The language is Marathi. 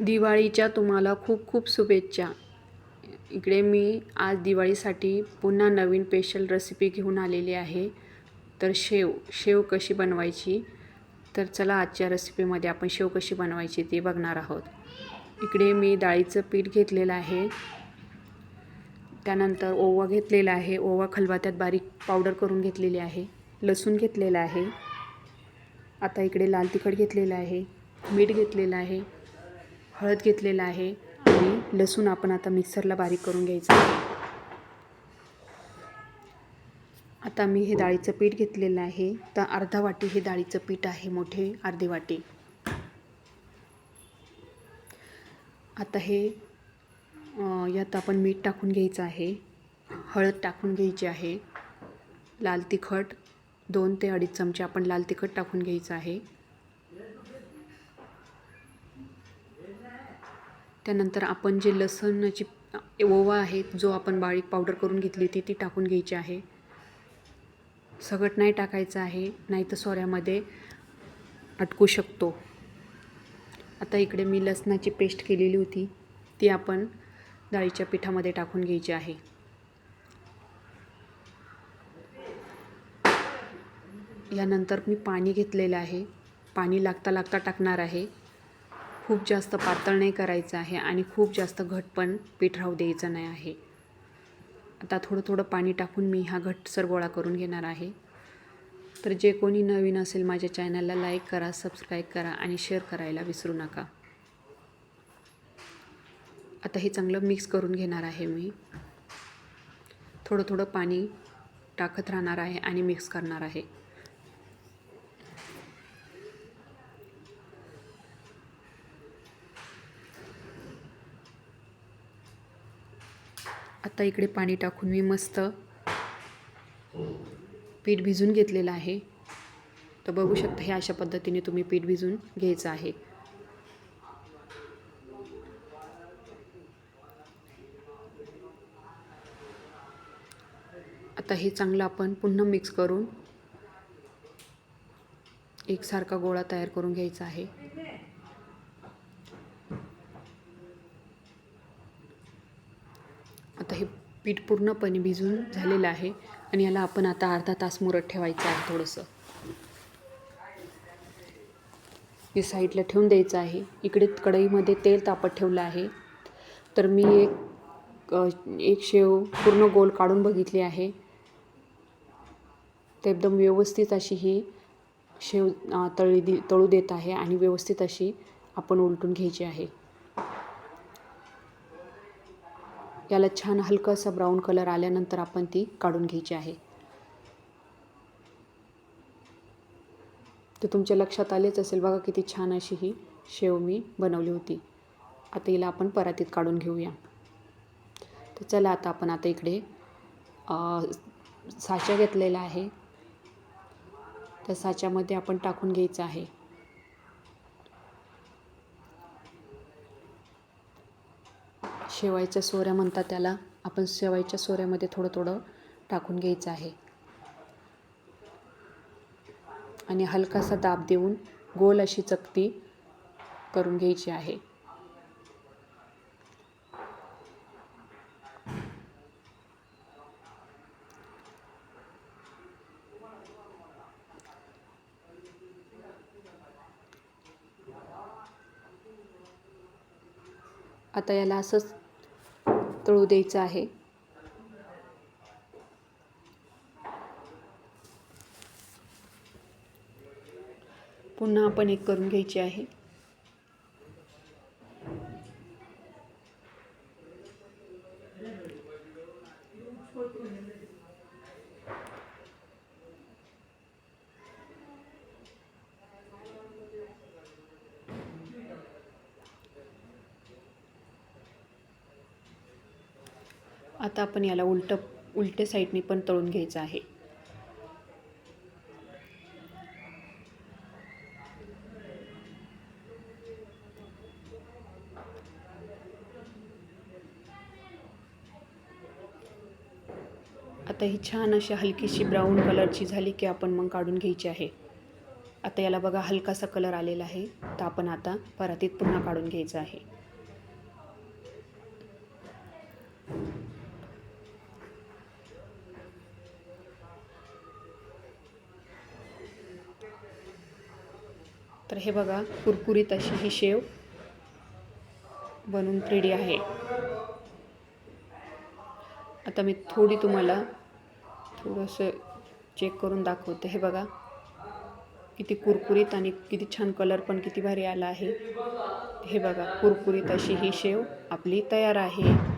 दिवाळीच्या तुम्हाला खूप खूप शुभेच्छा. इकडे मी आज दिवाळीसाठी पुन्हा नवीन स्पेशल रेसिपी घेऊन आलेली आहे. तर शेव शेव कशी बनवायची? तर चला आजच्या रेसिपीमध्ये आपण शेव कशी बनवायची ते बघणार आहोत. इकडे मी डाळीचं पीठ घेतलेलं आहे. त्यानंतर ओवा घेतलेला आहे. ओवा खलबात्यात बारीक पावडर करून घेतलेली आहे. लसूण घेतलेलं आहे. आता इकडे लाल तिखट घेतलेलं आहे. मीठ घेतलेलं आहे. हळद घेतलेलं आहे आणि लसूण आपण आता मिक्सरला बारीक करून घ्यायचं आहे. आता मी हे डाळीचं पीठ घेतलेलं आहे. तर अर्धा वाटी हे डाळीचं पीठ आहे मोठे अर्धी वाटी. आता हे यात आपण मीठ टाकून घ्यायचं आहे. हळद टाकून घ्यायची आहे. लाल तिखट दोन ते अडीच चमचे आपण लाल तिखट टाकून घ्यायचं आहे. त्यानंतर आपण जे लसणाची ओवा आहे जो आपण बारीक पावडर करून घेतली ती ती टाकून घ्यायची आहे. सगट नाही टाकायचं आहे नाही तर सोऱ्यामध्ये अटकू शकतो. आता इकडे मी लसणाची पेस्ट केलेली होती ती आपण डाळीच्या पिठामध्ये टाकून घ्यायची आहे. यानंतर मी पाणी घेतलेलं आहे. पाणी लागता लागता टाकणार आहे. खूप जास्त पातळ नाही करायचं आहे आणि खूप जास्त घट पण पीठ राहू द्यायचं नाही आहे. आता थोडं थोडं पाणी टाकून मी हा घटसर गोळा करून घेणार आहे. तर जे कोणी नवीन असेल माझ्या चॅनलला लाईक करा सबस्क्राईब करा आणि शेअर करायला विसरू नका. आता हे चांगलं मिक्स करून घेणार आहे मी. थोडं थोडं पाणी टाकत राहणार आहे आणि मिक्स करणार आहे. आता इकडे पाणी टाकून मी मस्त पीठ भिजून घेतलेलं आहे. तर बघू शकता हे अशा पद्धतीने तुम्ही पीठ भिजून घ्यायचं आहे. आता हे चांगलं आपण पुन्हा मिक्स करून एकसारखा गोळा तयार करून घ्यायचा आहे. आता हे पीठ पूर्णपणे भिजून झालेलं आहे आणि याला आपण आता अर्धा तास मुरत ठेवायचं आहे थोडंसं. हे साईडला ठेवून द्यायचं आहे. इकडे कढईमध्ये तेल तापत ठेवलं आहे. तर मी एक एक शेव पूर्ण गोल काढून बघितली आहे. तर एकदम व्यवस्थित अशी ही शेव तळी दि तळू देत आहे आणि व्यवस्थित अशी आपण उलटून घ्यायची आहे. याला छान हलकासा ब्राऊन कलर आल्यानंतर आपण ती काढून घ्यायची आहे. तर तुमच्या लक्षात आलेच असेल बघा किती छान अशी ही शेव मी बनवली होती. आता हिला आपण परातीत काढून घेऊया. तर चला आता आपण आता इकडे साचा घेतलेला आहे. त्या साच्यामध्ये आपण टाकून घ्यायचं आहे. शेवायच्या सोऱ्या म्हणतात त्याला. आपण शेवायच्या सोऱ्यामध्ये थोडं थोडं टाकून घ्यायचं आहे. आणि हलकासा दाब देऊन गोल अशी चकती करून घ्यायची आहे. आता याला असंच तळू द्यायचं आहे. पुन्हा आपण एक करून घ्यायची आहे. आता आपण याला उलट उलट्या साईडने पण तळून घ्यायचं आहे. आता ही छान अशी हलकीशी ब्राऊन कलरची झाली की आपण मग काढून घ्यायची आहे. आता याला बघा हलकासा कलर आलेला आहे. तर आपण आता परातीत पुन्हा काढून घ्यायचं आहे. तर हे बघा कुरकुरीत अशी ही शेव बनून रेडी आहे. आता मी थोडी तुम्हाला थोडंसं चेक करून दाखवते. हे बघा किती कुरकुरीत आणि किती छान कलर पण किती भारी आला आहे. हे बघा कुरकुरीत अशी ही शेव आपली तयार आहे.